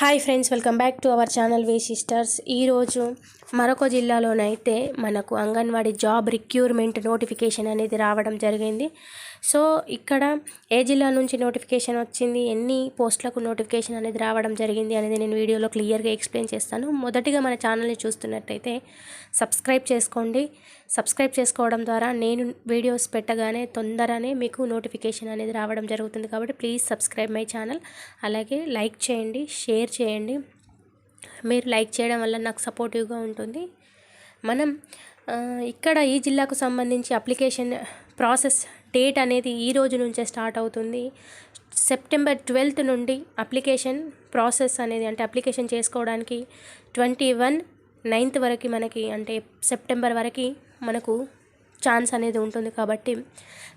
Hi friends welcome back to our channel V sisters. ఈరోజు మరొక జిల్లాలోనైతే మనకు అంగన్వాడీ జాబ్ రిక్యూర్మెంట్ నోటిఫికేషన్ అనేది రావడం జరిగింది. సో ఇక్కడ ఏ జిల్లా నుంచి నోటిఫికేషన్ వచ్చింది ఎన్ని పోస్టులకు నోటిఫికేషన్ అనేది రావడం జరిగింది అనేది నేను వీడియోలో క్లియర్గా ఎక్స్ప్లెయిన్ చేస్తాను. మొదటిగా మన ఛానల్ని చూస్తున్నట్టయితే సబ్స్క్రైబ్ చేసుకోండి. సబ్స్క్రైబ్ చేసుకోవడం ద్వారా నేను వీడియోస్ పెట్టగానే తొందరనే మీకు నోటిఫికేషన్ అనేది రావడం జరుగుతుంది కాబట్టి ప్లీజ్ సబ్స్క్రైబ్ మై ఛానల్. అలాగే లైక్ చేయండి షేర్ చేయండి. మీరు లైక్ చేయడం వల్ల నాకు సపోర్టివ్గా ఉంటుంది. మనం ఇక్కడ ఈ జిల్లాకు సంబంధించి అప్లికేషన్ ప్రాసెస్ డేట్ అనేది ఈ రోజు నుంచే స్టార్ట్ అవుతుంది. సెప్టెంబర్ ట్వెల్త్ నుండి అప్లికేషన్ ప్రాసెస్ అనేది అంటే అప్లికేషన్ చేసుకోవడానికి ట్వంటీ వన్ నైన్త్ వరకు మనకి అంటే సెప్టెంబర్ వరకు మనకు ఛాన్స్ అనేది ఉంటుంది కాబట్టి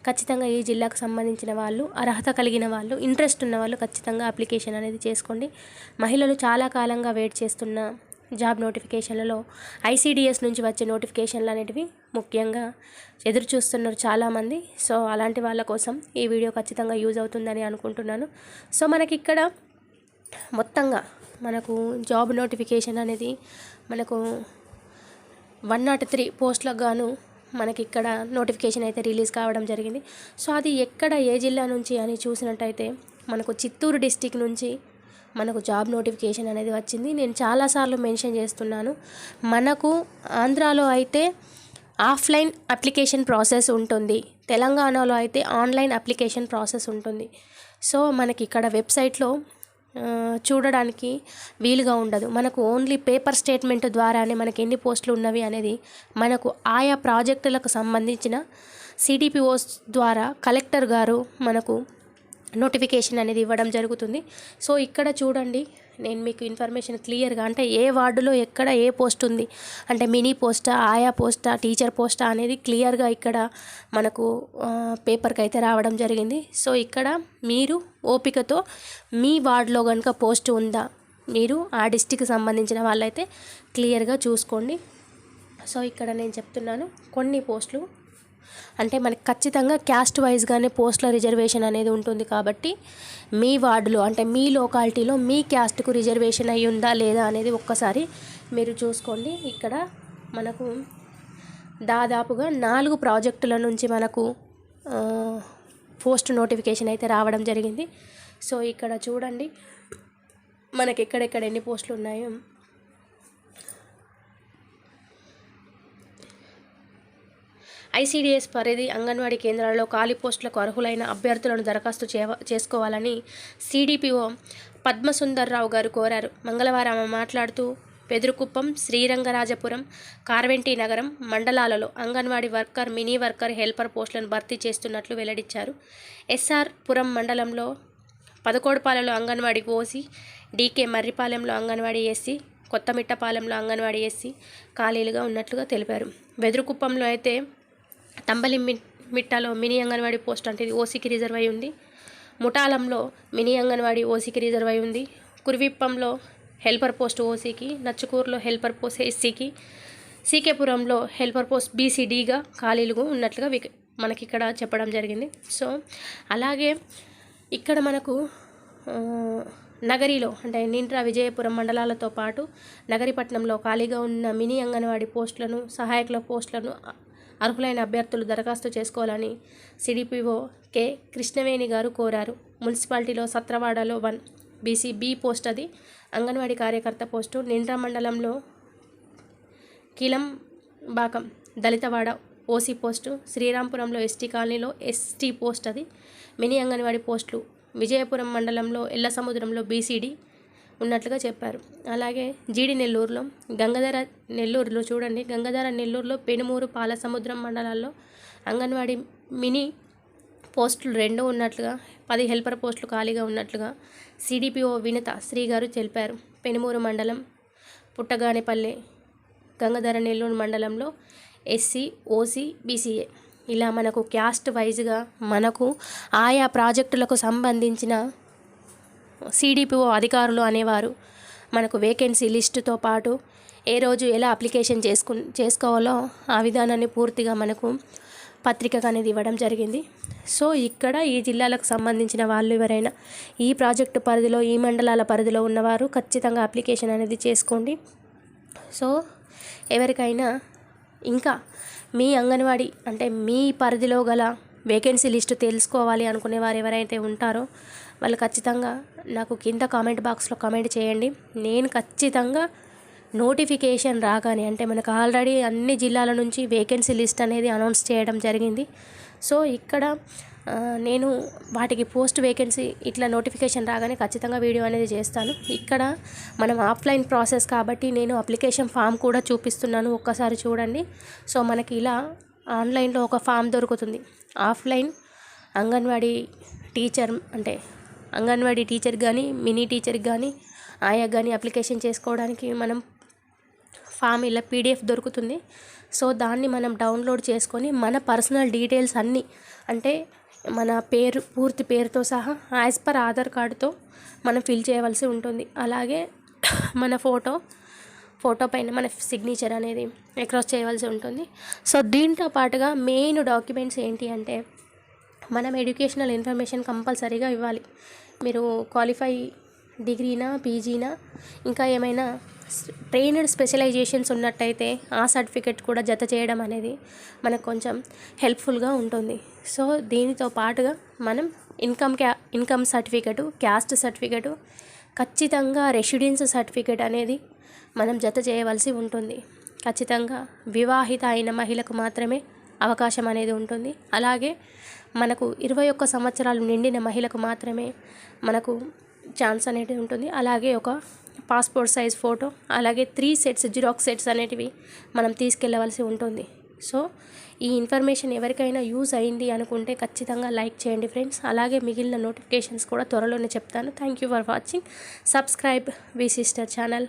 ఖచ్చితంగా ఈ జిల్లాకు సంబంధించిన వాళ్ళు అర్హత కలిగిన వాళ్ళు ఇంట్రెస్ట్ ఉన్న వాళ్ళు ఖచ్చితంగా అప్లికేషన్ అనేది చేసుకోండి. మహిళలు చాలా కాలంగా వెయిట్ చేస్తున్న జాబ్ నోటిఫికేషన్లలో ఐసీడిఎస్ నుంచి వచ్చే నోటిఫికేషన్లు అనేటివి ముఖ్యంగా ఎదురు చూస్తున్నారు చాలామంది. సో అలాంటి వాళ్ళ కోసం ఈ వీడియో ఖచ్చితంగా యూజ్ అవుతుందని అనుకుంటున్నాను. సో మనకి ఇక్కడ మొత్తంగా మనకు జాబ్ నోటిఫికేషన్ అనేది మనకు వన్ నాట్ త్రీ పోస్ట్లకు గాను మనకి ఇక్కడ నోటిఫికేషన్ అయితే రిలీజ్ కావడం జరిగింది. సో అది ఎక్కడ ఏ జిల్లా నుంచి అని చూసినట్టయితే మనకు చిత్తూరు డిస్టిక్ నుంచి మనకు జాబ్ నోటిఫికేషన్ అనేది వచ్చింది. నేను చాలాసార్లు మెన్షన్ చేస్తున్నాను. మనకు ఆంధ్రాలో అయితే ఆఫ్లైన్ అప్లికేషన్ ప్రాసెస్ ఉంటుంది. తెలంగాణలో అయితే ఆన్లైన్ అప్లికేషన్ ప్రాసెస్ ఉంటుంది. సో మనకి ఇక్కడ వెబ్సైట్లో చూడడానికి వీలుగా ఉండదు. మనకు ఓన్లీ పేపర్ స్టేట్మెంట్ ద్వారానే మనకి ఎన్ని పోస్టులు ఉన్నవి అనేది మనకు ఆయా ప్రాజెక్టులకు సంబంధించిన సిడిపిఓస్ ద్వారా కలెక్టర్ గారు మనకు నోటిఫికేషన్ అనేది ఇవ్వడం జరుగుతుంది. సో ఇక్కడ చూడండి నేను మీకు ఇన్ఫర్మేషన్ క్లియర్గా అంటే ఏ వార్డులో ఎక్కడ ఏ పోస్ట్ ఉంది అంటే మినీ పోస్టా ఆయా పోస్టా టీచర్ పోస్టా అనేది క్లియర్గా ఇక్కడ మనకు పేపర్కి అయితే రావడం జరిగింది. సో ఇక్కడ మీరు ఓపికతో మీ వార్డులో కనుక పోస్ట్ ఉందా మీరు ఆ డిస్టిక్కి సంబంధించిన వాళ్ళైతే క్లియర్గా చూసుకోండి. సో ఇక్కడ నేను చెప్తున్నాను కొన్ని పోస్టులు అంటే మనకి ఖచ్చితంగా క్యాస్ట్ వైజ్గానే పోస్టుల రిజర్వేషన్ అనేది ఉంటుంది కాబట్టి మీ వార్డులో అంటే మీ లోకాలిటీలో మీ క్యాస్ట్కు రిజర్వేషన్ అయి ఉందా లేదా అనేది ఒక్కసారి మీరు చూసుకోండి. ఇక్కడ మనకు దాదాపుగా నాలుగు ప్రాజెక్టుల నుంచి మనకు పోస్ట్ నోటిఫికేషన్ అయితే రావడం జరిగింది. సో ఇక్కడ చూడండి. మనకి ఎక్కడెక్కడ ఎన్ని పోస్టులు ఉన్నాయో. ఐసీడీఎస్ పరిధి అంగన్వాడీ కేంద్రాల్లో ఖాళీ పోస్టులకు అర్హులైన అభ్యర్థులను దరఖాస్తు చేసుకోవాలని సీడీపీఓ పద్మసుందర్రావు గారు కోరారు. మంగళవారం ఆమె మాట్లాడుతూ పెదురుకుప్పం శ్రీరంగరాజపురం కార్వెంటీ నగరం మండలాలలో anganwadi worker mini worker helper పోస్టులను భర్తీ చేస్తున్నట్లు వెల్లడించారు. ఎస్ఆర్ పురం మండలంలో పదకోడుపాలలో అంగన్వాడీ ఓసి డీకే మర్రిపాలెంలో అంగన్వాడీ ఎస్సీ కొత్తమిట్టపాలెంలో అంగన్వాడీ ఎస్సీ ఖాళీలుగా ఉన్నట్లుగా తెలిపారు. వెదురుకుప్పంలో అయితే తంబలి మి మిట్టాలో మినీ అంగన్వాడీ పోస్ట్ అంటే ఇది ఓసీకి రిజర్వ్ అయి ఉంది. ముఠాలంలో మినీ అంగన్వాడీ ఓసీకి రిజర్వ్ అయి ఉంది. కురివిప్పంలో హెల్పర్ పోస్ట్ ఓసీకి నచ్చుకూరులో హెల్పర్ పోస్ట్ ఎస్సీకి సీకేపురంలో హెల్పర్ పోస్ట్ బీసీడీగా ఖాళీలుగా ఉన్నట్లుగా మనకి ఇక్కడ చెప్పడం జరిగింది. సో అలాగే ఇక్కడ మనకు నగరిలో అంటే నింట్రా విజయపురం మండలాలతో పాటు నగరిపట్నంలో ఖాళీగా ఉన్న మినీ అంగన్వాడీ పోస్టులను సహాయకుల పోస్టులను అర్హులైన అభ్యర్థులు దరఖాస్తు చేసుకోవాలని సిడిపిఓ కె కృష్ణవేణి గారు కోరారు. మున్సిపాలిటీలో సత్రవాడలో వన్ బీసీ బి పోస్ట్ అది. అంగన్వాడీ కార్యకర్త పోస్టు నింట్రా మండలంలో కిలం బాకం దళితవాడ ఓసీ పోస్టు శ్రీరాంపురంలో ఎస్టీ కాలనీలో ఎస్టీ పోస్ట్ అది. మినీ అంగన్వాడీ పోస్టులు విజయపురం మండలంలో ఎల్ల సముద్రంలో బీసీడీ ఉన్నట్లుగా చెప్పారు. అలాగే జీడి నెల్లూరులో గంగాధర నెల్లూరులో చూడండి గంగాధర నెల్లూరులో పెనుమూరు పాలసముద్రం మండలాల్లో అంగన్వాడీ మినీ పోస్టులు రెండు ఉన్నట్లుగా పది హెల్పర్ పోస్టులు ఖాళీగా ఉన్నట్లుగా సిడిపిఓ వినత శ్రీ గారు తెలిపారు. పెనుమూరు మండలం పుట్టగానేపల్లి గంగాధర నెల్లూరు మండలంలో ఎస్సీ ఓసీ బీసీఏ. ఇలా మనకు క్యాస్ట్ వైజ్గా మనకు ఆయా ప్రాజెక్టులకు సంబంధించిన సిడిపిఓ అధికారులు అనేవారు. మనకు వేకెన్సీ లిస్టుతో పాటు ఏ రోజు ఎలా అప్లికేషన్ చేసుకు చేసుకోవాలో ఆ విధానాన్ని పూర్తిగా మనకు పత్రికగా అనేది ఇవ్వడం జరిగింది. సో ఇక్కడ ఈ జిల్లాలకు సంబంధించిన వాళ్ళు ఎవరైనా ఈ ప్రాజెక్టు పరిధిలో ఈ మండలాల పరిధిలో ఉన్నవారు ఖచ్చితంగా అప్లికేషన్ అనేది చేసుకోండి. సో ఎవరికైనా ఇంకా మీ అంగన్వాడీ అంటే మీ పరిధిలో గల వేకెన్సీ లిస్టు తెలుసుకోవాలి అనుకునే వారు ఎవరైతే ఉంటారో వాళ్ళు ఖచ్చితంగా నాకు కింద కామెంట్ బాక్స్లో కామెంట్ చేయండి. నేను ఖచ్చితంగా నోటిఫికేషన్ రాగానే అంటే మనకు ఆల్రెడీ అన్ని జిల్లాల నుంచి వేకెన్సీ లిస్ట్ అనేది అనౌన్స్ చేయడం జరిగింది. సో ఇక్కడ నేను వాటికి పోస్ట్ వేకెన్సీ ఇట్లా నోటిఫికేషన్ రాగానే ఖచ్చితంగా వీడియో అనేది చేస్తాను. ఇక్కడ మనం ఆఫ్లైన్ ప్రాసెస్ కాబట్టి నేను అప్లికేషన్ ఫామ్ కూడా చూపిస్తున్నాను. ఒక్కసారి చూడండి. సో మనకి ఇలా ఆన్లైన్లో ఒక ఫామ్ దొరుకుతుంది. ఆఫ్లైన్ అంగన్వాడీ టీచర్ అంటే అంగన్వాడీ టీచర్ కానీ మినీ టీచర్ కానీ ఆయా కానీ అప్లికేషన్ చేసుకోవడానికి మనం ఫామ్ ఇలా పీడిఎఫ్ దొరుకుతుంది. సో దాన్ని మనం డౌన్లోడ్ చేసుకొని మన పర్సనల్ డీటెయిల్స్ అన్నీ అంటే మన పేరు పూర్తి పేరుతో సహా యాజ్ పర్ ఆధార్ కార్డుతో మనం ఫిల్ చేయవలసి ఉంటుంది. అలాగే మన ఫోటో ఫోటో పైన మన సిగ్నేచర్ అనేది అక్రాస్ చేయవలసి ఉంటుంది. సో దీంతో పాటుగా మెయిన్ డాక్యుమెంట్స్ ఏంటి అంటే మనం ఎడ్యుకేషనల్ ఇన్ఫర్మేషన్ కంపల్సరీగా ఇవ్వాలి. మీరు క్వాలిఫై డిగ్రీనా పీజీనా ఇంకా ఏమైనా ట్రైనడ్ స్పెషలైజేషన్స్ ఉన్నట్టయితే ఆ సర్టిఫికెట్ కూడా జత చేయడం అనేది మనకు కొంచెం హెల్ప్ఫుల్గా ఉంటుంది. సో దీనితో పాటుగా మనం ఇన్కమ్ క్యా ఇన్కమ్ సర్టిఫికెటు క్యాస్ట్ సర్టిఫికెటు ఖచ్చితంగా రెసిడెన్స్ సర్టిఫికెట్ అనేది మనం జత చేయవలసి ఉంటుంది. ఖచ్చితంగా వివాహిత అయిన మహిళకు మాత్రమే అవకాశం అనేది ఉంటుంది. అలాగే మనకు ఇరవై ఒక్క సంవత్సరాలు నిండిన మహిళకు మాత్రమే మనకు ఛాన్స్ అనేది ఉంటుంది. అలాగే ఒక పాస్పోర్ట్ సైజ్ ఫోటో అలాగే త్రీ సెట్స్ జిరాక్స్ సెట్స్ అనేటివి మనం తీసుకెళ్ళవలసి ఉంటుంది. సో ఈ ఇన్ఫర్మేషన్ ఎవరికైనా యూజ్ అయింది అనుకుంటే ఖచ్చితంగా లైక్ చేయండి ఫ్రెండ్స్. అలాగే మిగిలిన నోటిఫికేషన్స్ కూడా త్వరలోనే చెప్తాను. Thank you for watching. Subscribe V sister channel.